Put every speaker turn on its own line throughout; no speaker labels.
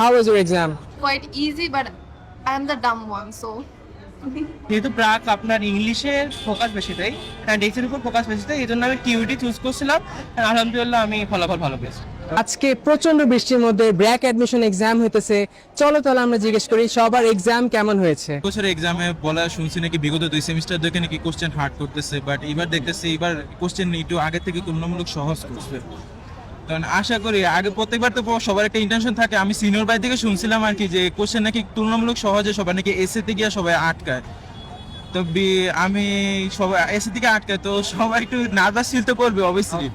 How was your exam?
quite easy, but I'm the dumb one, so.
যেহেতু প্রাক আপনার ইংলিশের ফোকাস বেশি দেয় অ্যান্ড এক্সের উপর ফোকাস বেশি দেয় এই জন্য আমি টিউটি চুজ করছিলাম। and আলহামদুলিল্লাহ আমি ফলাফল ভালো পেয়েছি।
আজকে প্রচণ্ড বৃষ্টির মধ্যে ব্র্যাক অ্যাডমিশন এক্সাম হইতেছে। চলো তাহলে আমরা জিজ্ঞেস করি সবার এক্সাম কেমন হয়েছে?
বছর এক্সামে বলা শুনছি নাকি বিগত দুই সেমিস্টার দেখে নাকি কোশ্চেন হার্ড করতেছে বাট এবার দেখতেছি এবার কোশ্চেন একটু আগে থেকে তুলনামূলক সহজ করছে। কারণ আশা করি আগে প্রত্যেকবার তো সবার একটা ইন্টেনশন থাকে। আমি সিনিয়র বাই থেকে শুনছিলাম আর কি যে কোশ্চেন নাকি তুলনামূলক সহজে সবাই নাকি গিয়ে সবাই আটকায়। তো আমি সবাই এসে থেকে আটকায় তো সবাই একটু নার্ভাস ফিল তো করবে অবশ্যই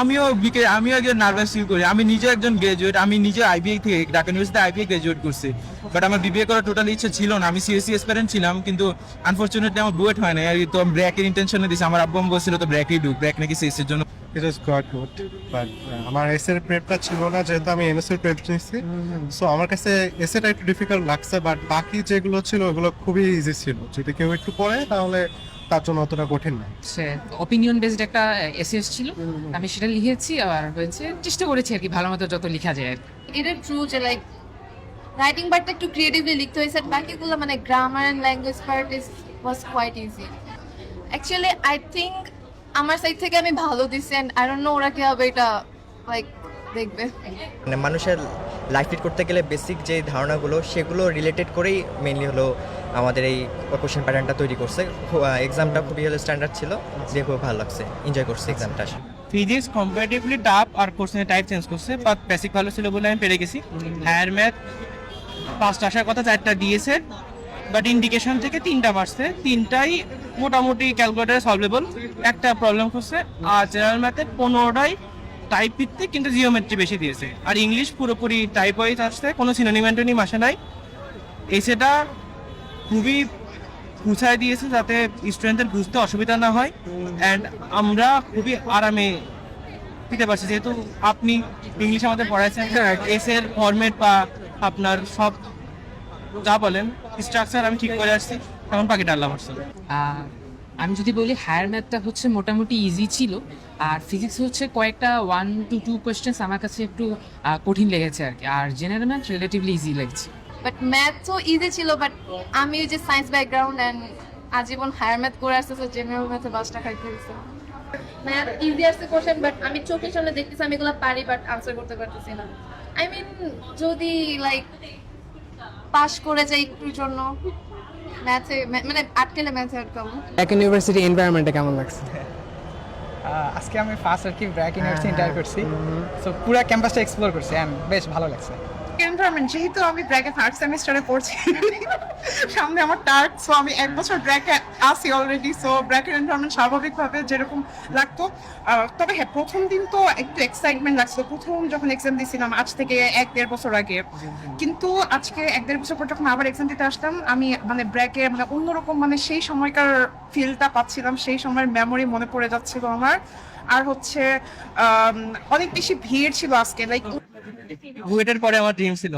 আমিও বিকে আমিও একজন নার্ভাস ফিল করি। আমি নিজে একজন গ্রাজুয়েট আমি নিজে আইবিআই থেকে ঢাকা ইউনিভার্সিটি আইবিআই গ্রাজুয়েট করছি। বাট আমার বিবিএ করার টোটাল ইচ্ছে ছিল না। আমি সিএসসি এসপারেন্ট ছিলাম কিন্তু আনফরচুনেটলি আমার বুয়েট হয় না আর তো ব্র্যাকের ইন্টেনশনে দিছি আমার আব্বু বলছিল তো ব্র্যাকই ঢুক। ব্র্যাক নাকি সিএসসির জন্য
it is got good but আমার এসের প্রেপটা ছিল না যেহেতু আমি এমএসএর প্রেপ নিয়েছি সো আমার কাছে এসেটা একটু ডিফিকাল্ট লাগছে বাট বাকি যেগুলো ছিল ওগুলো খুবই ইজি ছিল। যদি কেউ একটু পড়ে তাহলে তার জন্য অতটা কঠিন না।
অপিনিয়ন বেসড একটা এসএস ছিল। আমি সেটা লিখেছি আর হয়েছে চেষ্টা করেছি আর কি ভালো মতো যত লেখা যায়।
এটা ট্রু যে লাইক রাইটিং পার্টটা একটু ক্রিয়েটিভলি লিখতে হয়েছে আর বাকিগুলো মানে grammar and language part is was quite easy actually I think আমার সাইড থেকে আমি ভালো দিছি অ্যান্ড আই ডোন্ট নো ওরা কীভাবে এটা লাইক দেখবে।
মানে মানুষের লাইফ লিড করতে গেলে বেসিক যে ধারণাগুলো সেগুলো রিলেটেড করেই মেইনলি হলো আমাদের এই কোশ্চেন প্যাটার্নটা তৈরি করছে। এক্সামটা খুবই হলো স্ট্যান্ডার্ড ছিল যে খুব ভালো লাগছে। এনজয় করছে এক্সামটা
ফিজিক্স কম্পারেটিভলি টাফ আর কোশ্চেনের টাইপ চেঞ্জ করছে বাট বেসিক ভালো ছিল বলে আমি পেরে গেছি। হায়ার ম্যাথ পাঁচটা আসার কথা চারটা দিয়েছে। বাট ইন্ডিকেশন থেকে তিনটা মারছে তিনটাই মোটামুটি ক্যালকুলেটারে সলভেবল একটা প্রবলেম করছে আর জেনারেল ম্যাথে পনেরোটাই টাইপ ভিত্তিক কিন্তু জিওমেট্রি বেশি দিয়েছে। আর ইংলিশ পুরোপুরি টাইপ ওয়াইজ আসছে কোনো সিনোনিমেন্টনি মাসে নাই। এসেটা খুবই গুছায় দিয়েছে যাতে স্টুডেন্টদের বুঝতে অসুবিধা না হয়। অ্যান্ড আমরা খুবই আরামে দিতে পারছি যেহেতু আপনি ইংলিশ আমাদের পড়াইছেন। এসের এর ফরম্যাট বা আপনার সব যা বলেন স্ট্রাকচার আমি ঠিক করে আসছি। এখন পাখি ডাল্লা মারছে
আহ, আমি যদি বলি হায়ার ম্যাথটা হচ্ছে মোটামুটি ইজি ছিল। আর ফিজিক্স হচ্ছে কয়েকটা ওয়ান টু টু কোয়েশ্চেন্স আমার কাছে একটু কঠিন লেগেছে আর কি। আর জেনারেল ম্যাথ রিলেটিভলি ইজি লেগেছে।
বাট ম্যাথ তো ইজি ছিল বাট আমি ওই যে সায়েন্স ব্যাকগ্রাউন্ড অ্যান্ড আজীবন হায়ার ম্যাথ করে আসছে তো জেনারেল ম্যাথে বাসটা খাইতে হয়েছে ম্যাথ ইজি আসছে কোশ্চেন বাট আমি চোখের সামনে দেখতেছি আমি এগুলো পারি বাট আনসার করতে পারতেছি না। আই মিন যদি লাইক পাস করে যাই একটুর জন্য। ম্যাথে মানে আটকেলে ম্যাথে আটকাবো।
ব্র্যাক ইউনিভার্সিটি এনভায়রনমেন্টটা কেমন লাগছে?
আজকে আমি ফার্স্ট আর কি ব্র্যাক ইউনিভার্সিটি ইন্টার করছি। সো পুরো ক্যাম্পাসটা এক্সপ্লোর করছি। অ্যান্ড বেশ ভালো লাগছে।
এনভায়রনমেন্ট যেহেতু আমি ব্র্যাকে থার্ড সেমিস্টারে পড়ছি, সামনে আমার টার্ক সো আমি এক বছর ব্র্যাকে আসি অলরেডি সো ব্র্যাকের এনভায়রনমেন্ট স্বাভাবিকভাবে যেরকম লাগতো। তবে হ্যাঁ প্রথম দিন তো একটু এক্সাইটমেন্ট লাগছিল। প্রথম যখন এক্সাম দিয়েছিলাম, আজ থেকে এক দেড় বছর আগে। কিন্তু আজকে এক দেড় বছর পর যখন আবার এক্সাম দিতে আসলাম, আমি মানে ব্র্যাকে মানে অন্যরকম মানে সেই সময়কার ফিলটা পাচ্ছিলাম, সেই সময়ের মেমোরি মনে পড়ে যাচ্ছিল আমার। আর হচ্ছে অনেক বেশি ভিড় ছিল আজকে লাইক
বুয়েটের পরে আমার ড্রিম ছিল